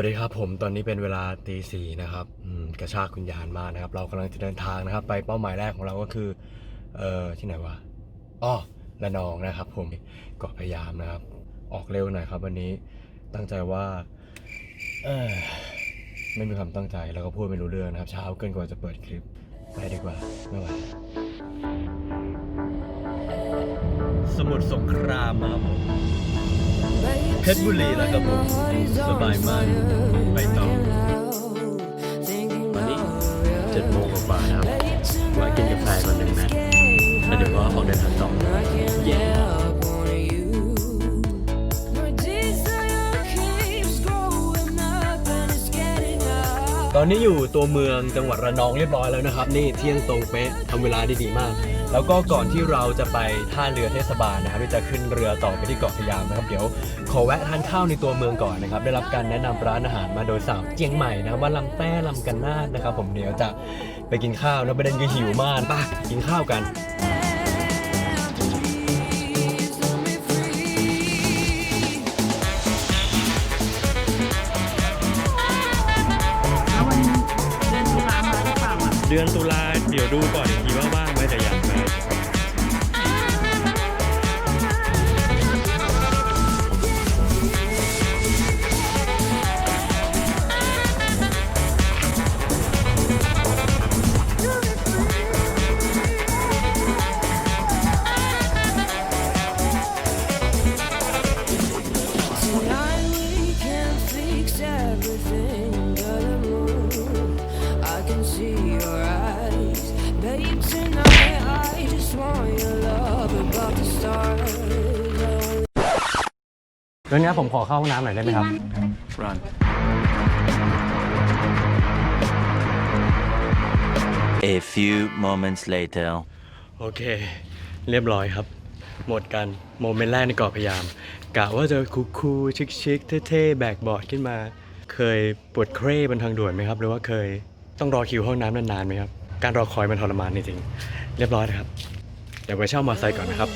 วัสดีครับผมตอนนี้เป็นเวลาตีสี่นะครับกระชากคุณยานมานะครับ เรากำลังจะเดินทางนะครับ ไปเป้าหมายแรกของเราก็คือ เออที่ไหนวะอ้อละนองนะครับ ผมกาะพะยามนะครับ ออกเร็วหน่อยครับ วันนี้ตั้งใจว่าเออไม่มีความตั้งใจแล้วก็พูดไม่รู้เรื่องนะครับ เช้าเกินกว่าจะเปิดคลิปไปดีกว่าไม่ไหวสมุทรสงครามครับผม เพชรบุรีแล้วครับผมสบายมากไปต่อวันนี้เจ็ดโมงกว่าๆนะครับมากินกาแฟก่อนหนึ่งนะแล้วเดี๋ยวก็ออกเดินทางต่อเย้ ตอนนี้อยู่ตัวเมืองจังหวัดระนองเรียบร้อยแล้วนะครับ นี่เที่ยงตรงเป๊ะทำเวลาได้ดีมาก แล้วก็ก่อนที่เราจะไปท่าเรือเทศบาลนะครับที่จะขึ้นเรือต่อไปที่เกาะพะยามนะครับเดี๋ยวขอแวะทานข้าวในตัวเมืองก่อนนะครับได้รับการแนะนำร้านอาหารมาโดยสาวเจียงใหม่นะว่าลำแต้ลำกันนาดนะครับ ผมเดี๋ยวจะไปกินข้าวแล้วประเด็นคือหิวมากป่ะกินข้าวกัน เดือนตุลาเดี๋ยวดูก่อนอีกทีว่าว่า เรื่องนี้ผมขอเข้าห้องน้ำหน่อยได้ไหมครับ Run. A few moments later. โอเค เรียบร้อยครับ หมดกันโมเมนต์แรกในเกาะพะยามกะว่าจะคูคูลๆชิคๆเท่ๆ แบกบอร์ดขึ้นมา เคยปวดเคร่บนทางด่วนไหมครับ หรือว่าเคยต้องรอคิวห้องน้ำนานๆไหมครับ การรอคอยมันทรมานจริงๆเรียบร้อยนะครับ เดี๋ยวไปเช่ามอเตอร์ไซค์ก่อนนะครับ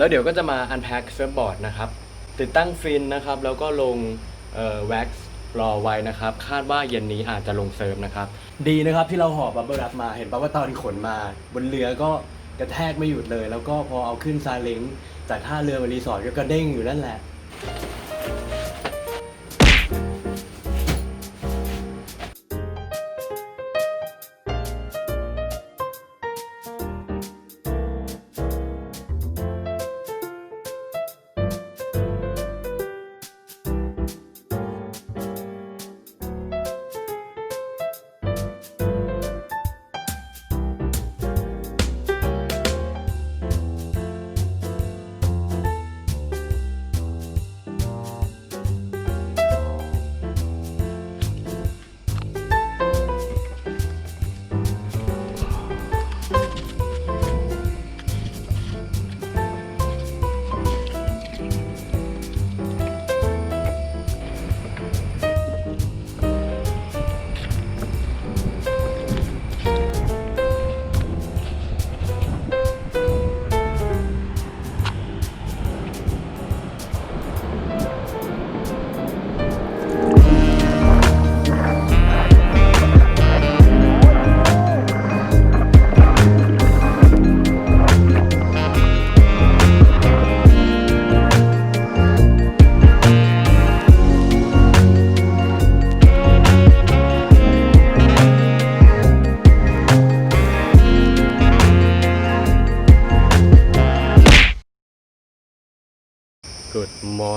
แล้วเดี๋ยวก็จะมา unpack surfboard นะครับ ติดตั้งฟินนะครับ แล้วก็ลงเอ่อ wax รอไว้นะครับ คาดว่าเย็นนี้อาจจะลงเซิร์ฟนะครับ ดีนะครับที่เราหอบับเบิลรับมาเห็นป่าว่าตอนขนมา บนเรือก็กระแทกไม่หยุดเลย แล้วก็พอเอาขึ้นซาเล้งจากท่าเรือมารีสอร์ทก็กระเด้งอยู่นั่นแหละ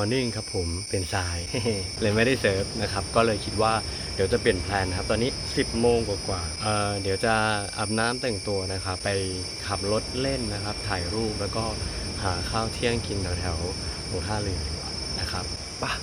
morning ครับผมเป็นทราย เลยไม่ได้เซิร์ฟนะครับ ก็เลยคิดว่าเดี๋ยวจะเปลี่ยนแพลนนะครับ ตอนนี้ 10 โมงกว่าๆเอ่อเดี๋ยวจะอาบน้ำแต่งตัวนะครับ ไปขับรถเล่นนะครับ ถ่ายรูปแล้วก็หาข้าวเที่ยงกินแถวๆหัวท่าเรือดีกว่านะครับไป่ะ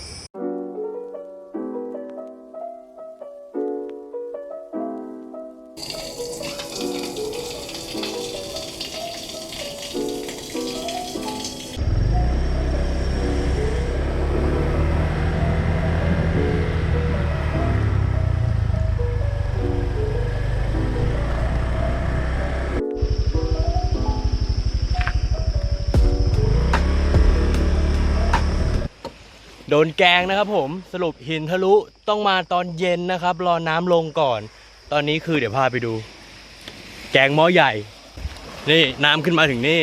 โดนแกงนะครับผมสรุปหินทะลุต้องมาตอนเย็นนะครับ รอน้ำลงก่อน ตอนนี้คือเดี๋ยวพาไปดู แกงหม้อใหญ่ นี่น้ำขึ้นมาถึงนี่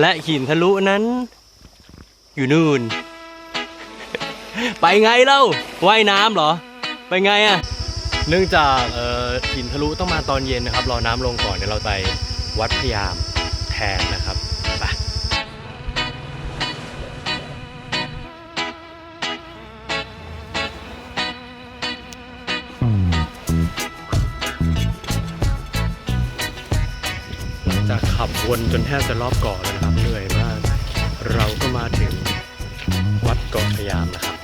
และหินทะลุนั้น อยู่นู่น ไปไงเล่าว่ายน้ำเหรอ ไปไงอะ่ะเนื่องจากเอ่อหินทะลุต้องมาตอนเย็นนะครับ รอน้ำลงก่อนเดี๋ยวเราไปวัดพยามแทนนะครับ วนจนแทบจะรอบเกาะแล้วนะครับเหนื่อยมาก เราก็มาถึงวัดเกาะพยามนะครับ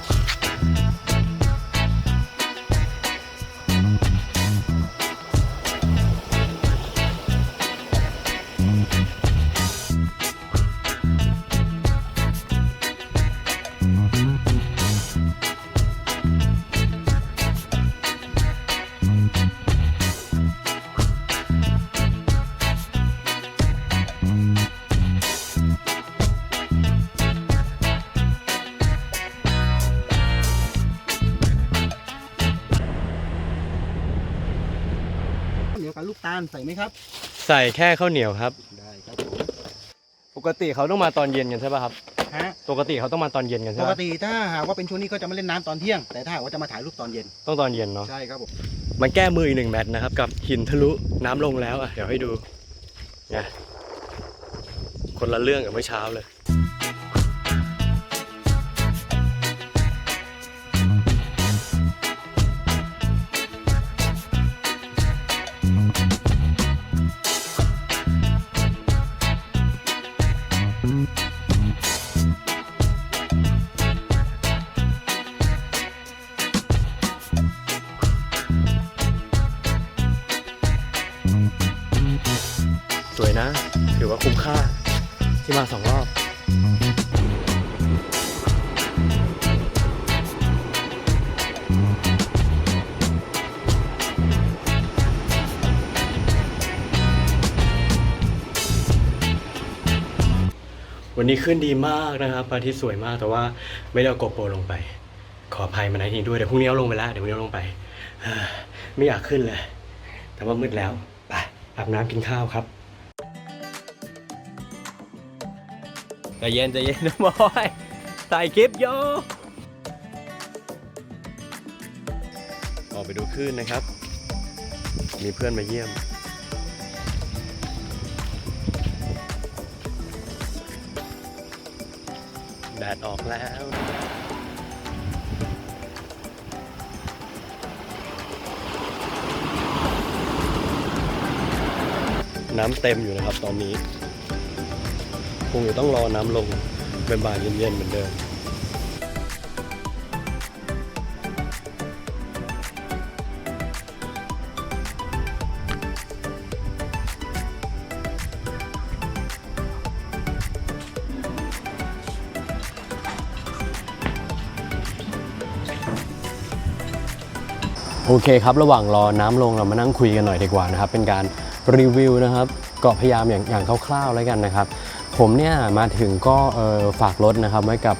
าลใส่ไหมครับ ใส่แค่ข้าวเหนียวครับ ได้ครับผมปกติเขาต้องมาตอนเย็นกันใช่ป่ะครับ ฮะปกติเขาต้องมาตอนเย็นกันใช่ปกป่ะติถ้าหากว่าเป็นช่วงนี้ก็จะมาเล่นน้ำตอนเที่ยง แต่ถ้าหากว่าจะมาถ่ายรูปตอนเย็น ต้องตอนเย็นเนาะ ใช่ครับผม มันแก้มืออีกหนึ่งแมตช์นะครับ กับหินทะลุน้ำลงแล้วอะ เดี๋ยวให้ดูไงคนละเรื่องกับเมื่อเช้าเลย ที่มาสองรอบวันนี้ขึ้นดีมากนะครับพระอาทิตย์สวยมากแต่ว่าไม่ได้เอาโกโปรลงไป ขออภัยมาณที่นี้ด้วยเดี๋ยวพรุ่งนี้เอาลงไปแล้วเดี๋ยวพรุ่งนี้ลงไป ไม่อยากขึ้นเลย แต่ว่ามืดแล้วไปอาบน้ำกินข้าวครับ ใจเย็นใจเย็นนะบอยถ่ายคลิปโยออกไปดูคลื่นนะครับ มีเพื่อนมาเยี่ยม แดดออกแล้วน้ำเต็มอยู่นะครับตอนนี้ คงจะต้องรอน้ำลงเป็นบ่ายเย็นๆเหมือนเดิมโอเคครับ ระหว่างรอน้ำลงเรามานั่งคุยกันหน่อยดีกว่านะครับ เป็นการรีวิวนะครับเกาะพยามอย่างอย่างคร่าวๆแล้วกันนะครับ ผมเนี่ยมาถึงก็ฝากรถนะครับไว้กับ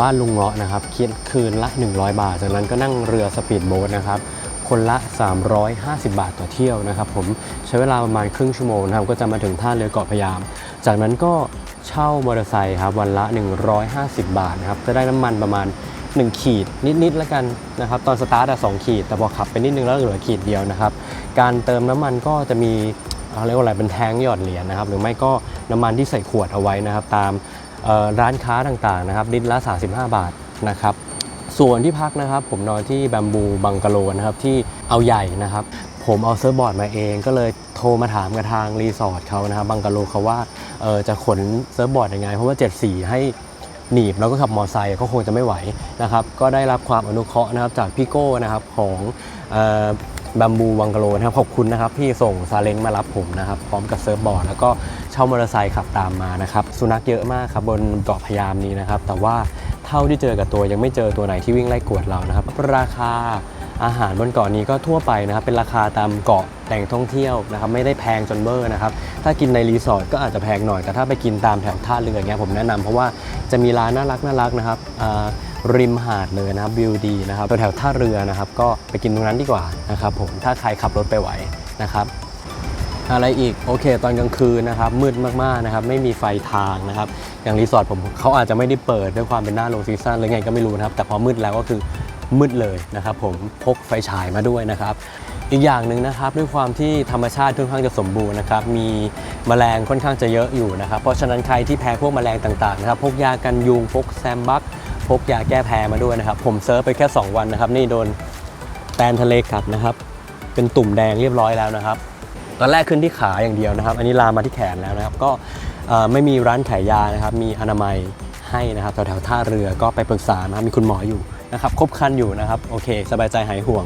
บ้านลุงเงาะนะครับคิดคืนละ 100 บาท จากนั้นก็นั่งเรือสปีดโบ๊ทนะครับคนละ 350 บาทต่อเที่ยวนะครับผมใช้เวลาประมาณครึ่งชั่วโมงนะครับก็จะมาถึงท่าเรือเกาะพยาม จากนั้นก็เช่ามอเตอร์ไซค์ครับวันละ 150 บาทนะครับจะได้น้ำมันประมาณ 1 ขีดนิดๆแล้วกันนะครับตอนสตาร์ทอะ2ขีด แต่พอขับไปนิดนึงแล้วเหลือขีดเดียวนะครับการเติมน้ำมันก็จะมี เขาเรียกว่าอะไรเป็นแทงหยอดเหรียญนะครับ หรือไม่ก็น้ำมันที่ใส่ขวดเอาไว้นะครับ ตามร้านค้าต่างๆนะครับลิตรละ 35 บาทนะครับส่วนที่พักนะครับ ผมนอนที่แบมบูบังกะโลนะครับที่เอาใหญ่นะครับ ผมเอาเซิร์ฟบอร์ดมาเองก็เลยโทรมาถามกับทางรีสอร์ทเขานะครับบังกะโลเขาว่าจะขนเซิร์ฟบอร์ดยังไง เพราะว่า 74 ให้หนีบแล้วก็ขับมอเตอร์ไซค์ก็คงจะไม่ไหวนะครับ ก็ได้รับความอนุเคราะห์นะครับจากพี่โก้นะครับของ บัมบูวังกะโลนะครับขอบคุณนะครับที่ส่งซาเล้งมารับผมนะครับพร้อมกับเซิร์ฟบอร์ดแล้วก็เช่ามอเตอร์ไซค์ขับตามมานะครับสุนัขเยอะมากครับบนเกาะพยามนี้นะครับแต่ว่าเท่าที่เจอกับตัวยังไม่เจอตัวไหนที่วิ่งไล่กวดเรานะครับราคาอาหารบนเกาะนี้ก็ทั่วไปนะครับ เป็นราคาตามเกาะแหล่งท่องเที่ยวนะครับไม่ได้แพงจนเบอร์นะครับ ถ้ากินในรีสอร์ทก็อาจจะแพงหน่อยแต่ถ้าไปกินตามแถวท่าเรืออย่างเงี้ยผมแนะนำเพราะว่าจะมีร้านน่ารักน่ารักนะครับอ่า ริมหาดเลยนะครับวิวดีนะครับแถวท่าเรือนะครับก็ไปกินตรงนั้นดีกว่านะครับผมถ้าใครขับรถไปไหวนะครับอะไรอีกโอเค ตอนกลางคืนนะครับมืดมากๆนะครับไม่มีไฟทางนะครับอย่างรีสอร์ทผมเขาอาจจะไม่ได้เปิดด้วยความเป็นหน้าโลซีซั่นหรือไงก็ไม่รู้นะครับ แต่พอมืดแล้วก็คือมืดเลยนะครับ ผมพกไฟฉายมาด้วยนะครับ อีกอย่างหนึ่งนะครับด้วยความที่ธรรมชาติค่อนข้างจะสมบูรณ์นะครับมีแมลงค่อนข้างจะเยอะอยู่นะครับ เพราะฉะนั้นใครที่แพ้พวกแมลงต่างๆนะครับพกยากันยุงพกแซมบัก พกยาแก้แพ้มาด้วยนะครับ ผมเซิร์ฟไปแค่ 2 วันนะครับ นี่โดนแตนทะเลกัดนะครับ เป็นตุ่มแดงเรียบร้อยแล้วนะครับ ตอนแรกขึ้นที่ขาอย่างเดียวนะครับ อันนี้ลามมาที่แขนแล้วนะครับ ก็ไม่มีร้านขายยานะครับ มีอนามัยให้นะครับแถวๆท่าเรือก็ไปปรึกษานะครับมีคุณหมออยู่นะครับครบคันอยู่นะครับ โอเค สบายใจหายห่วง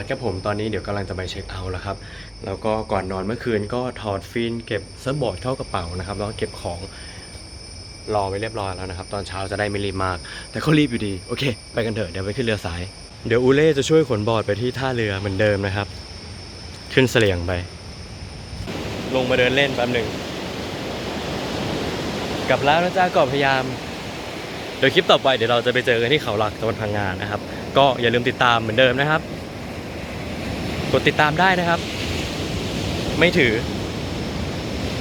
วัสดิ์ครับผมตอนนี้เดี๋ยวกำลังจะไปเช็คเอาท์แล้วครับ แล้วก็ก่อนนอนเมื่อคืนก็ถอดฟินเก็บเซิร์ฟบอร์ดเข้ากระเป๋านะครับ แล้วก็เก็บของรอไว้เรียบร้อยแล้วนะครับ ตอนเช้าจะได้ไม่รีบมาก แต่ก็รีบอยู่ดี โอเค ไปกันเถอะเดี๋ยวไปขึ้นเรือสาย เดี๋ยวอูเล่จะช่วยขนบอร์ดไปที่ท่าเรือเหมือนเดิมนะครับ ขึ้นเสลียงไป ลงมาเดินเล่นแป๊บหนึ่งกลับแล้วนะจ๊ะกาะพะยามเดี๋ยวคลิปต่อไปเดี๋ยวเราจะไปเจอกันที่เขาหลักจังหวัดพังงานนะครับ ก็อย่าลืมติดตามเหมือนเดิมนะครับ กดติดตามได้นะครับ ไม่ถือ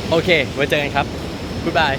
โอเค ไว้เจอกันครับ บ๊ายบาย